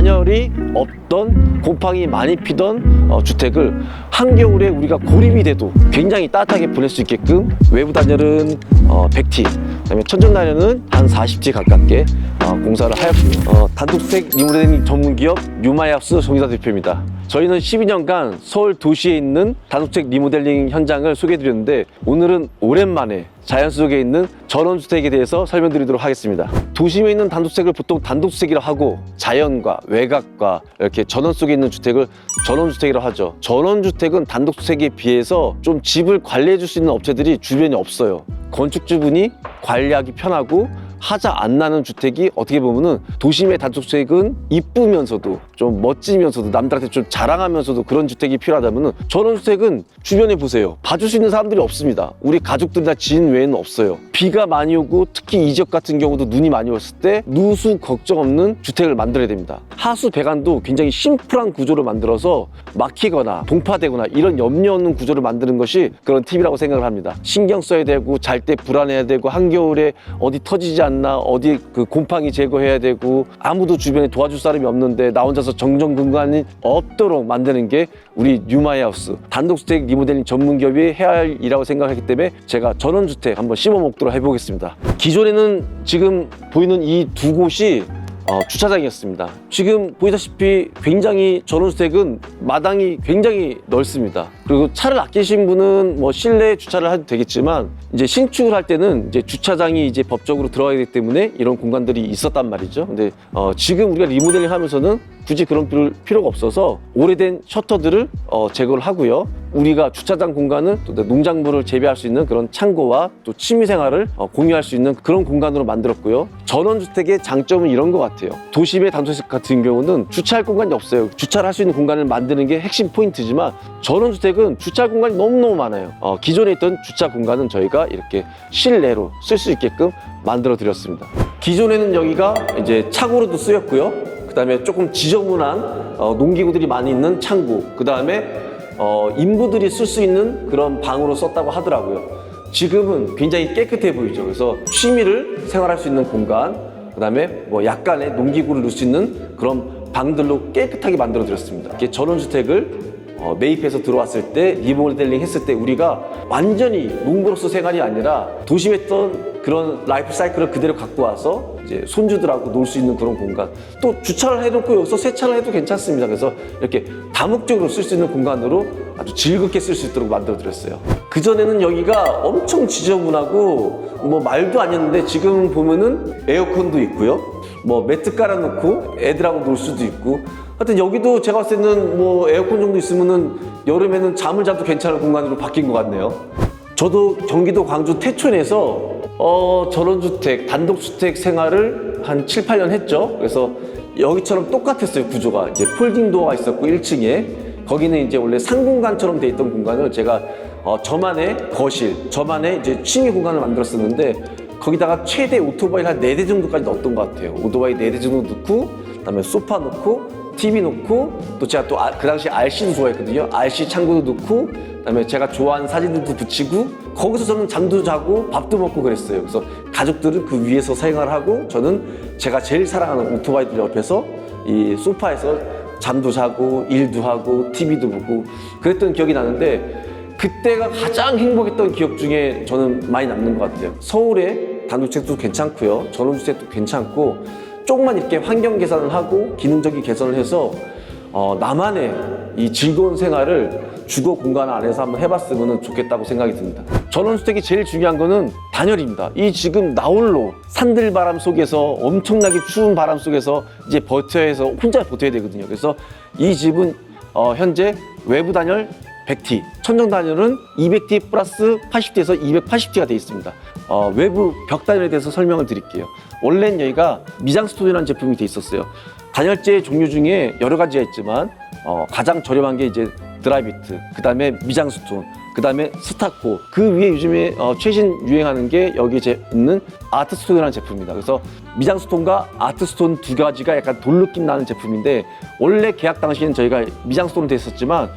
단열이 없던 곰팡이 많이 피던 어, 주택을 한겨울에 우리가 고립이 돼도 굉장히 따뜻하게 보낼 수 있게끔 외부 단열은 어, 100T, 그다음에 천정 단열은 한 40T 가깝게 어, 공사를 하였고요. 어, 단독주택 리모델링 전문 기업 유마이하우스 정의사 대표입니다. 저희는 12년간 서울 도시에 있는 단독주택 리모델링 현장을 소개해드렸는데 오늘은 오랜만에 자연 속에 있는 전원주택에 대해서 설명드리도록 하겠습니다. 도심에 있는 단독주택을 보통 단독주택이라 하고 자연과 외곽과 이렇게 전원 속에 있는 주택을 전원주택이라고 하죠. 전원주택은 단독주택에 비해서 좀 집을 관리해 줄 수 있는 업체들이 주변에 없어요. 건축주분이 관리하기 편하고 하자 안 나는 주택이 어떻게 보면은 도심의 단독주택은 이쁘면서도 좀 멋지면서도 남들한테 좀 자랑하면서도 그런 주택이 필요하다면은 전원주택은 주변에 보세요. 봐줄 수 있는 사람들이 없습니다. 우리 가족들이나 지인 외에는 없어요. 비가 많이 오고 특히 이 지역 같은 경우도 눈이 많이 왔을 때 누수 걱정 없는 주택을 만들어야 됩니다. 하수 배관도 굉장히 심플한 구조를 만들어서 막히거나 동파되거나 이런 염려 없는 구조를 만드는 것이 그런 팁이라고 생각을 합니다. 신경 써야 되고 잘 때 불안해야 되고 한겨울에 어디 터지지 않나 어디 그 곰팡이 제거해야 되고 아무도 주변에 도와줄 사람이 없는데 나 혼자서 정정 공간이 없도록 만드는 게 우리 뉴마이하우스 단독주택 리모델링 전문 기업이 해야 할 일이라고 생각하기 때문에 제가 전원주택 한번 씹어 먹도록 해보겠습니다. 기존에는 지금 보이는 이 두 곳이 어, 주차장이었습니다. 지금 보이다시피 굉장히 전원주택은 마당이 굉장히 넓습니다. 그리고 차를 아끼신 분은 뭐 실내 주차를 해도 되겠지만 이제 신축을 할 때는 이제 주차장이 이제 법적으로 들어가야 되기 때문에 이런 공간들이 있었단 말이죠. 근데 어, 지금 우리가 리모델링 하면서는 굳이 그런 필요- 필요가 없어서 오래된 셔터들을 어, 제거를 하고요. 우리가 주차장 공간은 또 농작물을 재배할 수 있는 그런 창고와 또 취미생활을 어, 공유할 수 있는 그런 공간으로 만들었고요. 전원주택의 장점은 이런 것 같아요. 도심의 단독주택 같은 경우는 주차할 공간이 없어요. 주차를 할 수 있는 공간을 만드는 게 핵심 포인트지만 전원주택은 주차할 공간이 너무너무 많아요. 어, 기존에 있던 주차 공간은 저희가 이렇게 실내로 쓸 수 있게끔 만들어 드렸습니다. 기존에는 여기가 이제 차고로도 쓰였고요. 그 다음에 조금 지저분한 어, 농기구들이 많이 있는 창고, 그 다음에 어, 인부들이 쓸 수 있는 그런 방으로 썼다고 하더라고요. 지금은 굉장히 깨끗해 보이죠. 그래서 취미를 생활할 수 있는 공간, 그 다음에 뭐 약간의 농기구를 넣을 수 있는 그런 방들로 깨끗하게 만들어 드렸습니다. 이렇게 전원주택을 어, 매입해서 들어왔을 때 리모델링 했을 때 우리가 완전히 농부로서 생활이 아니라 도심에 있던 그런 라이프 사이클을 그대로 갖고 와서 이제 손주들하고 놀 수 있는 그런 공간. 또 주차를 해놓고 여기서 세차를 해도 괜찮습니다. 그래서 이렇게 다목적으로 쓸 수 있는 공간으로 아주 즐겁게 쓸 수 있도록 만들어 드렸어요. 그전에는 여기가 엄청 지저분하고 뭐 말도 아니었는데 지금 보면은 에어컨도 있고요. 뭐 매트 깔아놓고 애들하고 놀 수도 있고. 하여튼 여기도 제가 봤을 때는 뭐 에어컨 정도 있으면은 여름에는 잠을 자도 괜찮은 공간으로 바뀐 것 같네요. 저도 경기도 광주 태촌에서 어, 전원주택, 단독주택 생활을 한 7, 8년 했죠. 그래서 여기처럼 똑같았어요, 구조가. 이제 폴딩 도어가 있었고, 1층에. 거기는 이제 원래 상공간처럼 돼 있던 공간을 제가 어, 저만의 거실, 저만의 이제 취미 공간을 만들었었는데, 거기다가 최대 오토바이 한 4대 정도까지 넣었던 것 같아요. 오토바이 4대 정도 넣고, 그 다음에 소파 넣고, TV 놓고 또 제가 또 그 당시 RC도 좋아했거든요. RC 창고도 넣고 그다음에 제가 좋아하는 사진들도 붙이고 거기서 저는 잠도 자고 밥도 먹고 그랬어요. 그래서 가족들은 그 위에서 생활을 하고 저는 제가 제일 사랑하는 오토바이들 옆에서 이 소파에서 잠도 자고 일도 하고 TV도 보고 그랬던 기억이 나는데 그때가 가장 행복했던 기억 중에 저는 많이 남는 것 같아요. 서울에 단독주택도 괜찮고요. 전원주택도 괜찮고 조금만 이렇게 환경 개선을 하고 기능적인 개선을 해서 어, 나만의 이 즐거운 생활을 주거 공간 안에서 한번 해봤으면 좋겠다고 생각이 듭니다. 전원주택이 제일 중요한 거는 단열입니다. 이 지금 나홀로 산들바람 속에서 엄청나게 추운 바람 속에서 이제 버텨야 해서 혼자 버텨야 되거든요. 그래서 이 집은 어, 현재 외부 단열 100T, 천정 단열은 200T 플러스 80T에서 280T가 되어 있습니다. 어, 외부 벽 단열에 대해서 설명을 드릴게요. 원래는 여기가 미장 스톤이라는 제품이 되어 있었어요. 단열재 종류 중에 여러 가지가 있지만 어, 가장 저렴한 게 이제 드라이비트, 그 다음에 미장 스톤, 그 다음에 스타코, 그 위에 요즘에 어, 최신 유행하는 게 여기 이제 있는 아트스톤이라는 제품입니다. 그래서 미장스톤과 아트스톤 두 가지가 약간 돌 느낌 나는 제품인데 원래 계약 당시에는 저희가 미장스톤으로 돼 있었지만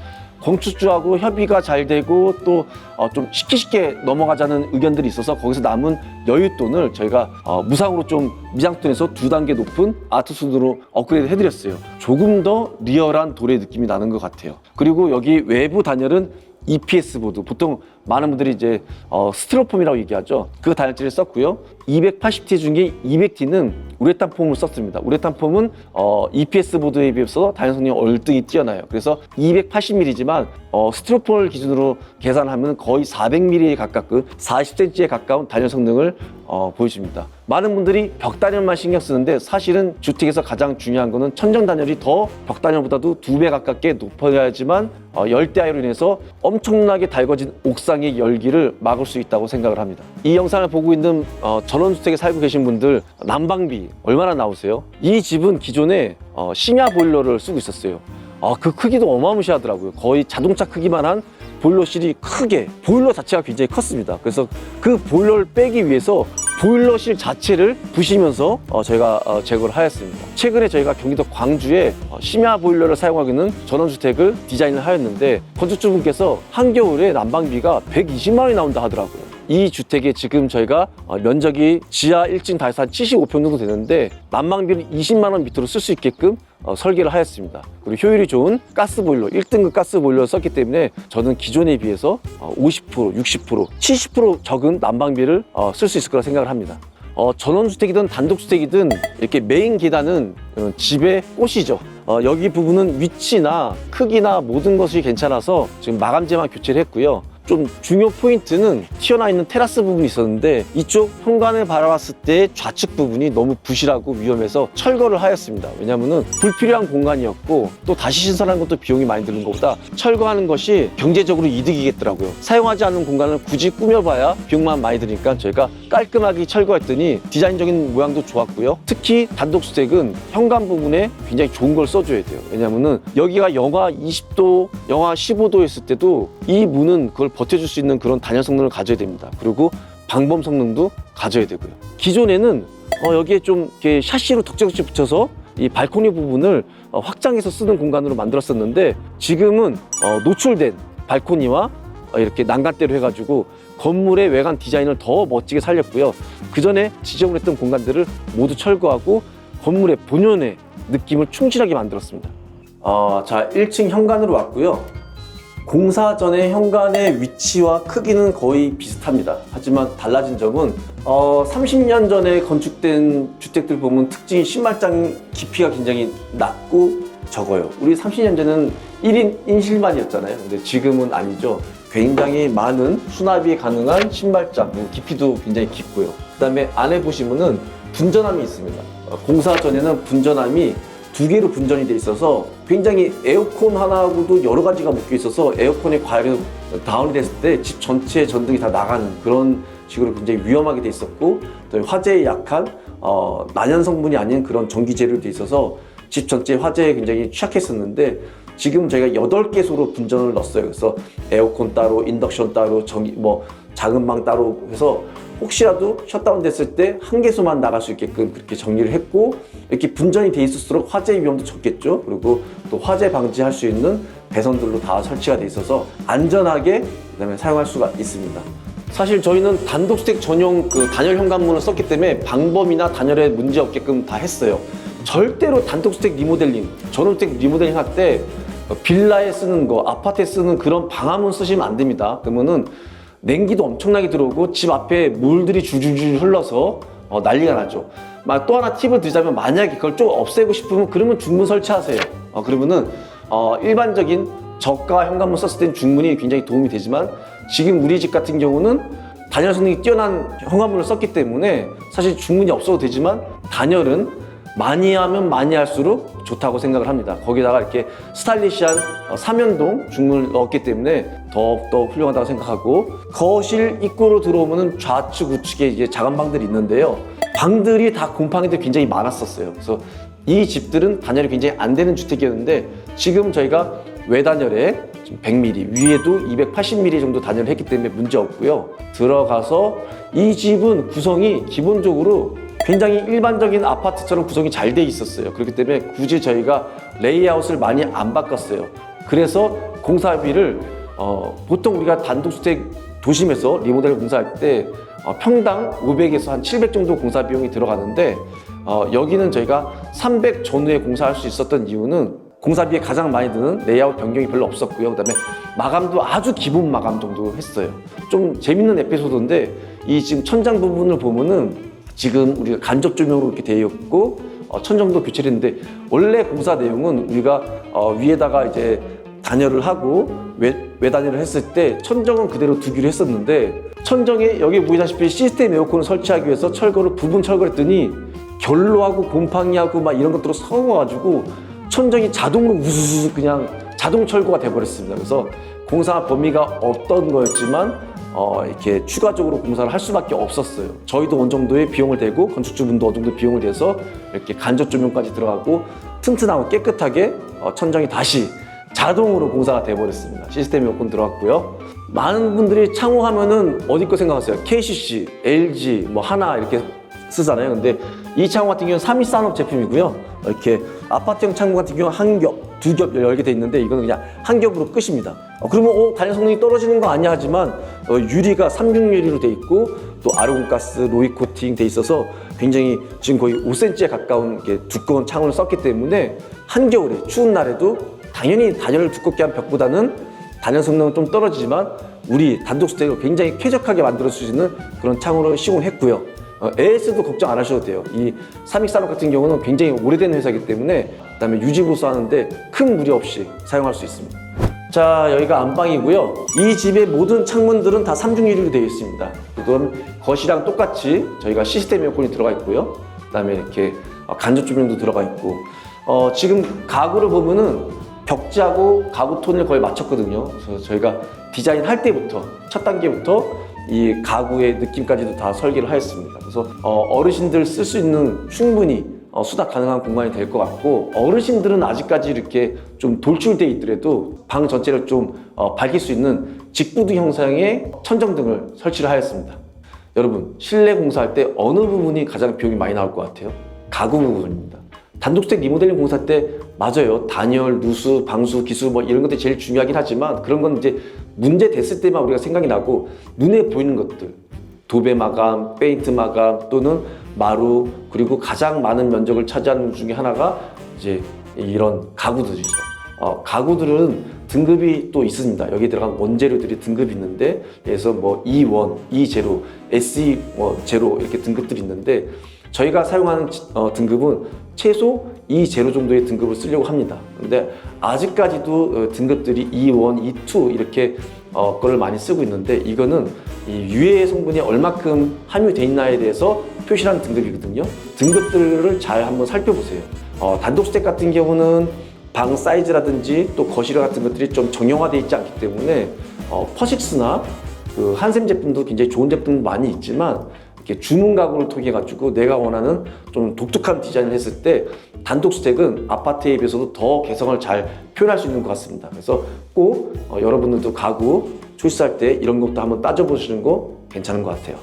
건축주하고 협의가 잘 되고 또 어, 좀 쉽게 쉽게 넘어가자는 의견들이 있어서 거기서 남은 여윳돈을 저희가 어, 무상으로 좀 미장톤에서 두 단계 높은 아트 순으로 업그레이드 해드렸어요. 조금 더 리얼한 돌의 느낌이 나는 것 같아요. 그리고 여기 외부 단열은 EPS 보드 보통 많은 분들이 이제 어, 스티로폼이라고 얘기하죠. 그 단열재를 썼고요. 280T 중에 200T는 우레탄 폼을 썼습니다. 우레탄 폼은 어, EPS 보드에 비해서 단열 성능이 월등히 뛰어나요. 그래서 280mm지만 어, 스티로폼을 기준으로 계산하면 거의 400mm에 가깝고 40cm에 가까운 단열 성능을 어, 보여줍니다. 많은 분들이 벽 단열만 신경 쓰는데 사실은 주택에서 가장 중요한 거는 천정 단열이 더 벽 단열보다도 두 배 가깝게 높아야지만 어, 열대야로 인해서 엄청나게 달궈진 옥상의 열기를 막을 수 있다고 생각을 합니다. 이 영상을 보고 있는 어, 전원주택에 살고 계신 분들 난방비 얼마나 나오세요? 이 집은 기존에 어, 심야 보일러를 쓰고 있었어요. 아, 그 크기도 어마무시하더라고요. 거의 자동차 크기만 한 보일러실이 크게 보일러 자체가 굉장히 컸습니다. 그래서 그 보일러를 빼기 위해서 보일러실 자체를 부시면서 어, 저희가 어, 제거를 하였습니다. 최근에 저희가 경기도 광주에 어, 심야 보일러를 사용하고 있는 전원주택을 디자인을 하였는데 건축주분께서 한겨울에 난방비가 120만 원이 나온다 하더라고요. 이 주택에 지금 저희가 어, 면적이 지하 1층 다 해서 한 75평 정도 되는데 난방비를 20만 원 밑으로 쓸 수 있게끔 어, 설계를 하였습니다. 그리고 효율이 좋은 가스 보일러, 1등급 가스 보일러를 썼기 때문에 저는 기존에 비해서 어, 50%, 60%, 70% 적은 난방비를 어, 쓸수 있을 거라 생각을 합니다. 어, 전원주택이든 단독주택이든 이렇게 메인 계단은 어, 집의 꽃이죠. 어, 여기 부분은 위치나 크기나 모든 것이 괜찮아서 지금 마감재만 교체를 했고요. 좀 중요 포인트는 튀어나와 있는 테라스 부분이 있었는데 이쪽 현관을 바라봤을 때 좌측 부분이 너무 부실하고 위험해서 철거를 하였습니다. 왜냐하면 불필요한 공간이었고 또 다시 신설하는 것도 비용이 많이 드는 것보다 철거하는 것이 경제적으로 이득이겠더라고요. 사용하지 않는 공간을 굳이 꾸며봐야 비용만 많이 드니까 저희가 깔끔하게 철거했더니 디자인적인 모양도 좋았고요. 특히 단독주택은 현관 부분에 굉장히 좋은 걸 써줘야 돼요. 왜냐하면 여기가 영하 20도, 영하 15도 있을 때도 이 문은 그걸 버텨줄 수 있는 그런 단열 성능을 가져야 됩니다. 그리고 방범 성능도 가져야 되고요. 기존에는 어, 여기에 좀 이렇게 샤시로 덕지덕지 붙여서 이 발코니 부분을 어, 확장해서 쓰는 공간으로 만들었었는데 지금은 어, 노출된 발코니와 어, 이렇게 난간대로 해가지고 건물의 외관 디자인을 더 멋지게 살렸고요. 그 전에 지저분했던 공간들을 모두 철거하고 건물의 본연의 느낌을 충실하게 만들었습니다. 어, 자, 1층 현관으로 왔고요. 공사 전의 현관의 위치와 크기는 거의 비슷합니다. 하지만 달라진 점은 어, 30년 전에 건축된 주택들 보면 특징이 신발장 깊이가 굉장히 낮고 적어요. 우리 30년 전에는 1인 인실만이었잖아요. 근데 지금은 아니죠. 굉장히 많은 수납이 가능한 신발장, 뭐 깊이도 굉장히 깊고요. 그 다음에 안에 보시면은 분전함이 있습니다. 어, 공사 전에는 분전함이 두 개로 분전이 돼 있어서 굉장히 에어컨 하나하고도 여러 가지가 묶여 있어서 에어컨이 과열이 다운이 됐을 때 집 전체의 전등이 다 나가는 그런 식으로 굉장히 위험하게 돼 있었고 또 화재에 약한 어, 난연 성분이 아닌 그런 전기 재료로 돼 있어서 집 전체 화재에 굉장히 취약했었는데 지금 저희가 여덟 개소로 분전을 넣었어요. 그래서 에어컨 따로, 인덕션 따로, 전기 뭐 작은 방 따로 해서 혹시라도 셧다운 됐을 때 한 개소만 나갈 수 있게끔 그렇게 정리를 했고 이렇게 분전이 돼 있을수록 화재 위험도 적겠죠. 그리고 또 화재 방지할 수 있는 배선들로 다 설치가 돼 있어서 안전하게 그다음에 사용할 수가 있습니다. 사실 저희는 단독주택 전용 그 단열 현관문을 썼기 때문에 방범이나 단열에 문제 없게끔 다 했어요. 절대로 단독주택 리모델링, 전원주택 리모델링 할 때 빌라에 쓰는 거, 아파트에 쓰는 그런 방화문 쓰시면 안 됩니다. 그러면은 냉기도 엄청나게 들어오고 집 앞에 물들이 줄줄줄 흘러서 어, 난리가 나죠. 막또 하나 팁을 드자면 만약에 그걸 좀 없애고 싶으면 그러면 중문 설치하세요. 어, 그러면은 어, 일반적인 저가 현관문 썼을 땐 중문이 굉장히 도움이 되지만 지금 우리 집 같은 경우는 단열 성능이 뛰어난 현관문을 썼기 때문에 사실 중문이 없어도 되지만 단열은 많이 하면 많이 할수록 좋다고 생각을 합니다. 거기다가 이렇게 스타일리시한 어, 삼연동 중문을 넣었기 때문에 더욱더 훌륭하다고 생각하고 거실 입구로 들어오면 좌측 우측에 이제 작은 방들이 있는데요. 방들이 다 곰팡이들이 굉장히 많았었어요. 그래서 이 집들은 단열이 굉장히 안 되는 주택이었는데 지금 저희가 외단열에 100mm 위에도 280mm 정도 단열을 했기 때문에 문제 없고요. 들어가서 이 집은 구성이 기본적으로 굉장히 일반적인 아파트처럼 구성이 잘 돼 있었어요. 그렇기 때문에 굳이 저희가 레이아웃을 많이 안 바꿨어요. 그래서 공사비를 어, 보통 우리가 단독주택 도심에서 리모델 공사할 때 어, 평당 500에서 한 700 정도 공사 비용이 들어가는데 어, 여기는 저희가 300 전후에 공사할 수 있었던 이유는 공사비에 가장 많이 드는 레이아웃 변경이 별로 없었고요. 그다음에 마감도 아주 기본 마감 정도 했어요. 좀 재밌는 에피소드인데 이 지금 천장 부분을 보면은 지금 우리가 간접 조명으로 이렇게 되어 있고 어, 천정도 교체를 했는데 원래 공사 내용은 우리가 어, 위에다가 이제 단열을 하고 외, 외단열을 했을 때 천정은 그대로 두기로 했었는데 천정에 여기 보이다시피 시스템 에어컨을 설치하기 위해서 철거를 부분 철거를 했더니 결로하고 곰팡이하고 막 이런 것들로 섞어가지고 천정이 자동으로 우수수 그냥 자동 철거가 돼버렸습니다. 그래서 공사 범위가 없던 거였지만 어, 이렇게 추가적으로 공사를 할 수밖에 없었어요. 저희도 어느 정도의 비용을 대고 건축주분도 어느 정도 비용을 대서 이렇게 간접 조명까지 들어가고 튼튼하고 깨끗하게 어, 천정이 다시 자동으로 공사가 돼버렸습니다. 시스템 에어컨 들어갔고요. 많은 분들이 창호 하면은 어디 거 생각하세요? KCC, LG, 뭐 하나 이렇게 쓰잖아요. 근데 이 창호 같은 경우는 3위 산업 제품이고요. 이렇게 아파트형 창호 같은 경우는 한 겹, 두 겹 열게 돼 있는데 이거는 그냥 한 겹으로 끝입니다. 어, 그러면 어, 단열 성능이 떨어지는 거 아니야 하지만 어, 유리가 삼중 유리로 돼 있고 또 아르곤가스 로이 코팅 돼 있어서 굉장히 지금 거의 5cm에 가까운 두꺼운 창호를 썼기 때문에 한겨울에 추운 날에도 당연히 단열을 두껍게 한 벽보다는 단열 성능은 좀 떨어지지만 우리 단독 주택을 굉장히 쾌적하게 만들어 줄수 있는 그런 창호를 시공을 했고요. 어, AS도 걱정 안 하셔도 돼요. 이 삼익산업 같은 경우는 굉장히 오래된 회사이기 때문에 그다음에 유지보수 하는데 큰 무리 없이 사용할 수 있습니다. 자 여기가 안방이고요. 이 집의 모든 창문들은 다 삼중 유리로 되어 있습니다. 그건 거실이랑 똑같이 저희가 시스템 에어컨이 들어가 있고요. 그다음에 이렇게 어, 간접 조명도 들어가 있고 어, 지금 가구를 보면은 벽지하고 가구 톤을 거의 맞췄거든요. 그래서 저희가 디자인 할 때부터 첫 단계부터 이 가구의 느낌까지도 다 설계를 하였습니다. 그래서 어, 르신들 쓸 수 있는 충분히 어, 수납 가능한 공간이 될 것 같고 어르신들은 아직까지 이렇게 좀 돌출돼 있더라도 방 전체를 좀 어, 밝힐 수 있는 직부드 형상의 천정등을 설치를 하였습니다. 여러분 실내 공사할 때 어느 부분이 가장 비용이 많이 나올 것 같아요? 가구 부분입니다. 단독주택 리모델링 공사 때 맞아요. 단열, 누수, 방수, 기수 뭐 이런 것들이 제일 중요하긴 하지만 그런 건 이제 문제 됐을 때만 우리가 생각이 나고 눈에 보이는 것들 도배 마감, 페인트 마감 또는 마루 그리고 가장 많은 면적을 차지하는 것 중에 하나가 이제 이런 가구들이죠. 어, 가구들은 등급이 또 있습니다. 여기 들어간 원재료들이 등급이 있는데 그래서 뭐 E1, E0, SE 뭐 제로 이렇게 등급들이 있는데 저희가 사용하는 어, 등급은 최소 E0 정도의 등급을 쓰려고 합니다. 근데 아직까지도 어, 등급들이 E1, E2 이렇게 어, 거를 많이 쓰고 있는데 이거는 이 유해 성분이 얼마큼 함유돼 있나에 대해서 표시한 등급이거든요. 등급들을 잘 한번 살펴보세요. 어, 단독주택 같은 경우는 방 사이즈라든지 또 거실 같은 것들이 좀 정형화되어 있지 않기 때문에 어, 퍼식스나 그 한샘 제품도 굉장히 좋은 제품 많이 있지만 이렇게 주문 가구를 통해 가지고 내가 원하는 좀 독특한 디자인을 했을 때 단독주택은 아파트에 비해서도 더 개성을 잘 표현할 수 있는 것 같습니다. 그래서 꼭 어, 여러분들도 가구 출시할 때 이런 것도 한번 따져보시는 거 괜찮은 것 같아요.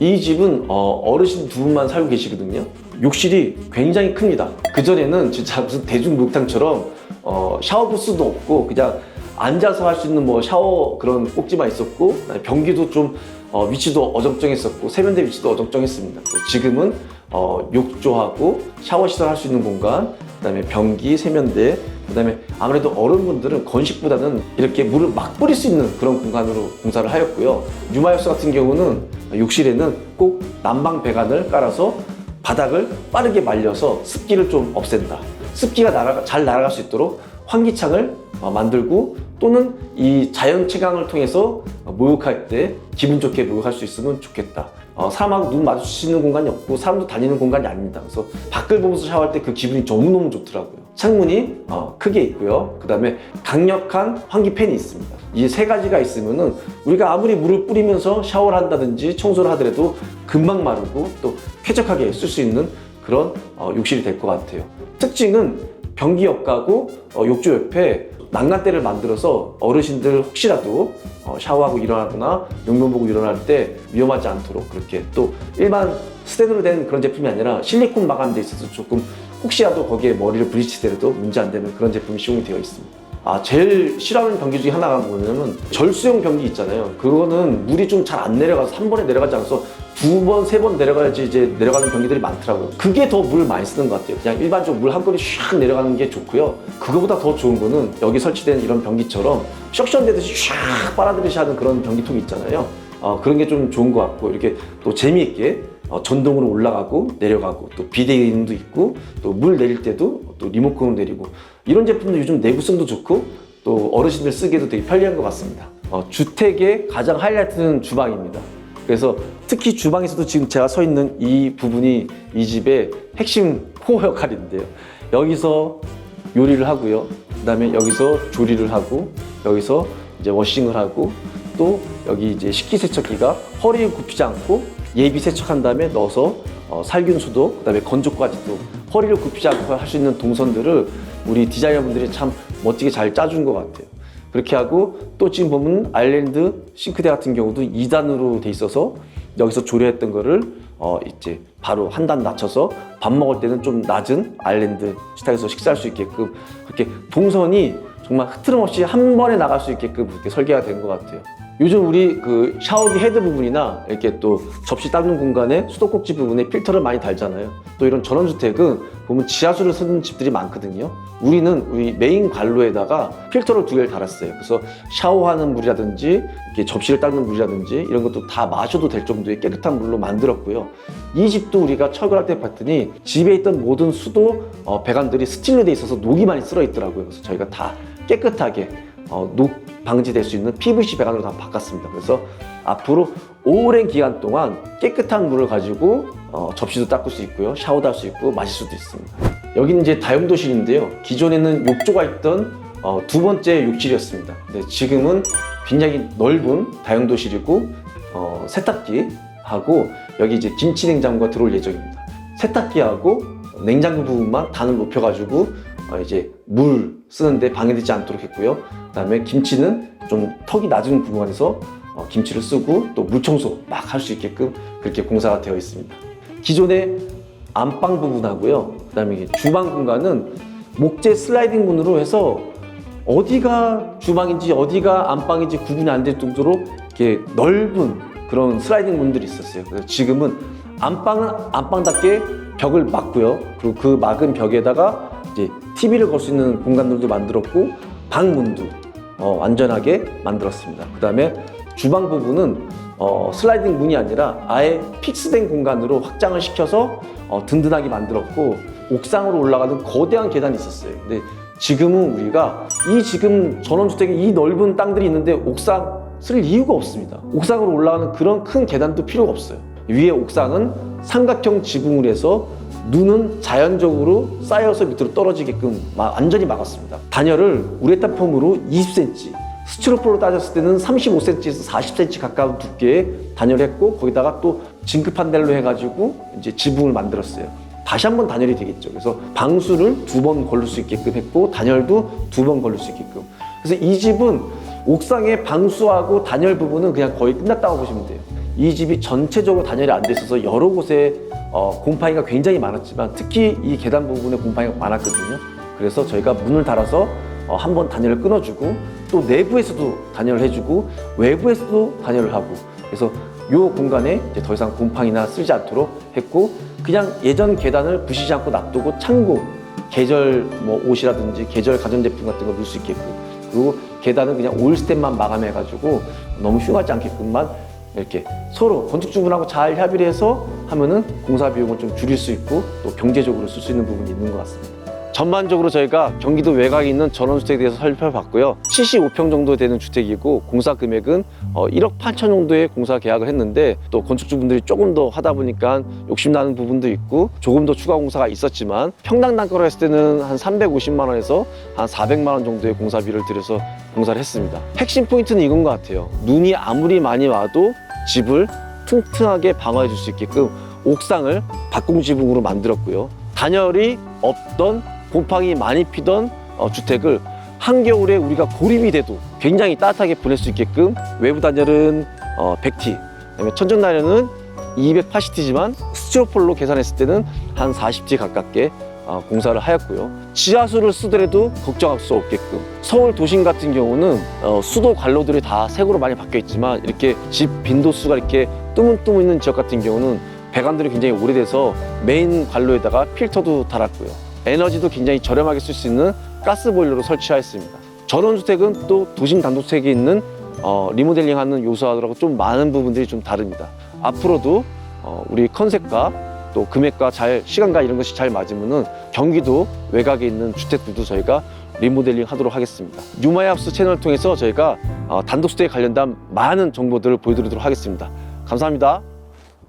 이 집은 어, 르신 두 분만 살고 계시거든요. 욕실이 굉장히 큽니다. 그전에는 진짜 무슨 대중 목욕탕처럼 어, 샤워 부스도 없고 그냥 앉아서 할 수 있는 뭐 샤워 그런 꼭지만 있었고 변기도 좀 어, 위치도 어정쩡했었고 세면대 위치도 어정쩡했습니다. 지금은 어, 욕조하고 샤워 시설 할 수 있는 공간, 그다음에 변기, 세면대, 그다음에 아무래도 어른분들은 건식보다는 이렇게 물을 막 뿌릴 수 있는 그런 공간으로 공사를 하였고요. 뉴마이어스 같은 경우는 욕실에는 꼭 난방 배관을 깔아서 바닥을 빠르게 말려서 습기를 좀 없앤다. 습기가 날아가, 잘 날아갈 수 있도록 환기창을 어, 만들고 또는 이 자연 채광을 통해서 어, 목욕할 때 기분 좋게 목욕할 수 있으면 좋겠다. 어, 사람하고 눈 마주치는 공간이 없고 사람도 다니는 공간이 아닙니다. 그래서 밖을 보면서 샤워할 때 그 기분이 너무너무 좋더라고요. 창문이 어, 크게 있고요. 그 다음에 강력한 환기팬이 있습니다. 이 세 가지가 있으면은 우리가 아무리 물을 뿌리면서 샤워를 한다든지 청소를 하더라도 금방 마르고 또 쾌적하게 쓸 수 있는 그런 어, 욕실이 될 것 같아요. 특징은 변기 옆가고 어, 욕조 옆에 난간대를 만들어서 어르신들 혹시라도 어, 샤워하고 일어나거나 용변 보고 일어날 때 위험하지 않도록 그렇게 또 일반 스텐으로 된 그런 제품이 아니라 실리콘 마감돼 있어서 조금 혹시라도 거기에 머리를 브리치되어도 문제 안 되는 그런 제품이 시공이 되어 있습니다. 아 제일 싫어하는 변기 중에 하나가 뭐냐면 절수형 변기 있잖아요. 그거는 물이 좀 잘 안 내려가서 한 번에 내려가지 않아서 두 번, 세 번 내려가야지 이제 내려가는 변기들이 많더라고요. 그게 더 물 많이 쓰는 것 같아요. 그냥 일반적으로 물 한 건이 샥 내려가는 게 좋고요. 그거보다 더 좋은 거는 여기 설치된 이런 변기처럼 석션 되듯이 샥 빨아들이시 하는 그런 변기통 있잖아요. 어, 그런 게 좀 좋은 것 같고 이렇게 또 재미있게 어, 전동으로 올라가고 내려가고 또 비대 기능도 있고 또 물 내릴 때도 또 리모컨으로 내리고 이런 제품도 요즘 내구성도 좋고 또 어르신들 쓰기에도 되게 편리한 것 같습니다. 어, 주택의 가장 하이라이트는 주방입니다. 그래서 특히 주방에서도 지금 제가 서 있는 이 부분이 이 집의 핵심 코어 역할인데요. 여기서 요리를 하고요. 그다음에 여기서 조리를 하고 여기서 이제 워싱을 하고 또 여기 이제 식기세척기가 허리를 굽히지 않고 예비 세척한 다음에 넣어서 어, 살균 소독 그다음에 건조까지도 허리를 굽히지 않고 할 수 있는 동선들을 우리 디자이너분들이 참 멋지게 잘 짜준 것 같아요. 그렇게 하고 또 지금 보면 아일랜드 싱크대 같은 경우도 2단으로 돼 있어서 여기서 조리했던 거를 어 이제 바로 한 단 낮춰서 밥 먹을 때는 좀 낮은 아일랜드 식탁에서 식사할 수 있게끔 그렇게 동선이 정말 흐트럼 없이 한 번에 나갈 수 있게끔 그렇게 설계가 된 것 같아요. 요즘 우리 그 샤워기 헤드 부분이나 이렇게 또 접시 닦는 공간에 수도꼭지 부분에 필터를 많이 달잖아요. 또 이런 전원주택은 보면 지하수를 쓰는 집들이 많거든요. 우리는 우리 메인 관로에다가 필터를 두 개를 달았어요. 그래서 샤워하는 물이라든지 이렇게 접시를 닦는 물이라든지 이런 것도 다 마셔도 될 정도의 깨끗한 물로 만들었고요. 이 집도 우리가 철거할 때 봤더니 집에 있던 모든 수도 어, 배관들이 스틸로 돼 있어서 녹이 많이 쓸어 있더라고요. 그래서 저희가 다 깨끗하게 어, 녹 방지될 수 있는 PVC 배관으로 다 바꿨습니다. 그래서 앞으로 오랜 기간 동안 깨끗한 물을 가지고 어, 접시도 닦을 수 있고요, 샤워도 할 수 있고 마실 수도 있습니다. 여기는 이제 다용도실인데요. 기존에는 욕조가 있던 어, 두 번째 욕실이었습니다. 근데 지금은 굉장히 넓은 다용도실이고 어, 세탁기 하고 여기 이제 김치 냉장고가 들어올 예정입니다. 세탁기하고 냉장고 부분만 단을 높여가지고 어, 이제 물 쓰는데 방해되지 않도록 했고요. 그 다음에 김치는 좀 턱이 낮은 구간에서 어, 김치를 쓰고 또 물청소 막 할 수 있게끔 그렇게 공사가 되어 있습니다. 기존의 안방 부분하고요. 그 다음에 이게 주방 공간은 목재 슬라이딩 문으로 해서 어디가 주방인지 어디가 안방인지 구분이 안 될 정도로 이렇게 넓은 그런 슬라이딩 문들이 있었어요. 그래서 지금은 안방은 안방답게 벽을 막고요. 그리고 그 막은 벽에다가 이제 TV를 걸 수 있는 공간들도 만들었고 방문도 어, 안전하게 만들었습니다. 그 다음에 주방 부분은 어, 슬라이딩 문이 아니라 아예 픽스된 공간으로 확장을 시켜서 어, 든든하게 만들었고 옥상으로 올라가는 거대한 계단이 있었어요. 근데 지금은 우리가 이 지금 전원주택에 이 넓은 땅들이 있는데 옥상 쓸 이유가 없습니다. 옥상으로 올라가는 그런 큰 계단도 필요가 없어요. 위에 옥상은 삼각형 지붕을 해서 눈은 자연적으로 쌓여서 밑으로 떨어지게끔 마- 완전히 막았습니다. 단열을 우레탄 폼으로 20cm, 스티로폴로 따졌을 때는 35cm에서 40cm 가까운 두께의 단열을 했고 거기다가 또 진급 판넬로 해가지고 이제 지붕을 만들었어요. 다시 한 번 단열이 되겠죠. 그래서 방수를 두 번 걸릴 수 있게끔 했고 단열도 두 번 걸릴 수 있게끔. 그래서 이 집은 옥상의 방수하고 단열 부분은 그냥 거의 끝났다고 보시면 돼요. 이 집이 전체적으로 단열이 안 돼 있어서 여러 곳에 어, 곰팡이가 굉장히 많았지만 특히 이 계단 부분에 곰팡이가 많았거든요. 그래서 저희가 문을 달아서 어, 한번 단열을 끊어주고 또 내부에서도 단열을 해주고 외부에서도 단열을 하고 그래서 이 공간에 이제 더 이상 곰팡이나 쓰지 않도록 했고 그냥 예전 계단을 부시지 않고 놔두고 창고 계절 뭐 옷이라든지 계절 가전제품 같은 거 넣을 수 있게끔 그리고 계단은 그냥 올 스텝만 마감해가지고 너무 흉하지 않게끔만 이렇게 서로 건축주분하고 잘 협의를 해서 하면은 공사 비용을 좀 줄일 수 있고 또 경제적으로 쓸 수 있는 부분이 있는 것 같습니다. 전반적으로 저희가 경기도 외곽에 있는 전원주택에 대해서 살펴봤고요. 75평 정도 되는 주택이고 공사 금액은 어, 1억 8천 정도의 공사 계약을 했는데 또 건축주분들이 조금 더 하다 보니까 욕심나는 부분도 있고 조금 더 추가 공사가 있었지만 평당 단가로 했을 때는 한 350만 원에서 한 400만 원 정도의 공사비를 들여서 공사를 했습니다. 핵심 포인트는 이건 것 같아요. 눈이 아무리 많이 와도 집을 튼튼하게 방어해 줄 수 있게끔 옥상을 박공 지붕으로 만들었고요. 단열이 없던 곰팡이 많이 피던 어, 주택을 한겨울에 우리가 고립이 돼도 굉장히 따뜻하게 보낼 수 있게끔 외부 단열은 어, 100T, 그다음에 천정 단열은 280T지만 스티로폴로 계산했을 때는 한 40T 가깝게 어, 공사를 하였고요. 지하수를 쓰더라도 걱정할 수 없게끔 서울 도심 같은 경우는 어, 수도 관로들이 다 색으로 많이 바뀌어 있지만 이렇게 집 빈도수가 이렇게 뜨문뜨문 있는 지역 같은 경우는 배관들이 굉장히 오래돼서 메인 관로에다가 필터도 달았고요. 에너지도 굉장히 저렴하게 쓸 수 있는 가스 보일러로 설치하였습니다. 전원주택은 또 도심 단독주택에 있는 어, 리모델링하는 요소하고 좀 많은 부분들이 좀 다릅니다. 앞으로도 어, 우리 컨셉과 또 금액과 잘 시간과 이런 것이 잘 맞으면은 경기도 외곽에 있는 주택들도 저희가 리모델링 하도록 하겠습니다. 뉴마이합스 채널을 통해서 저희가 어, 단독주택에 관련된 많은 정보들을 보여드리도록 하겠습니다. 감사합니다.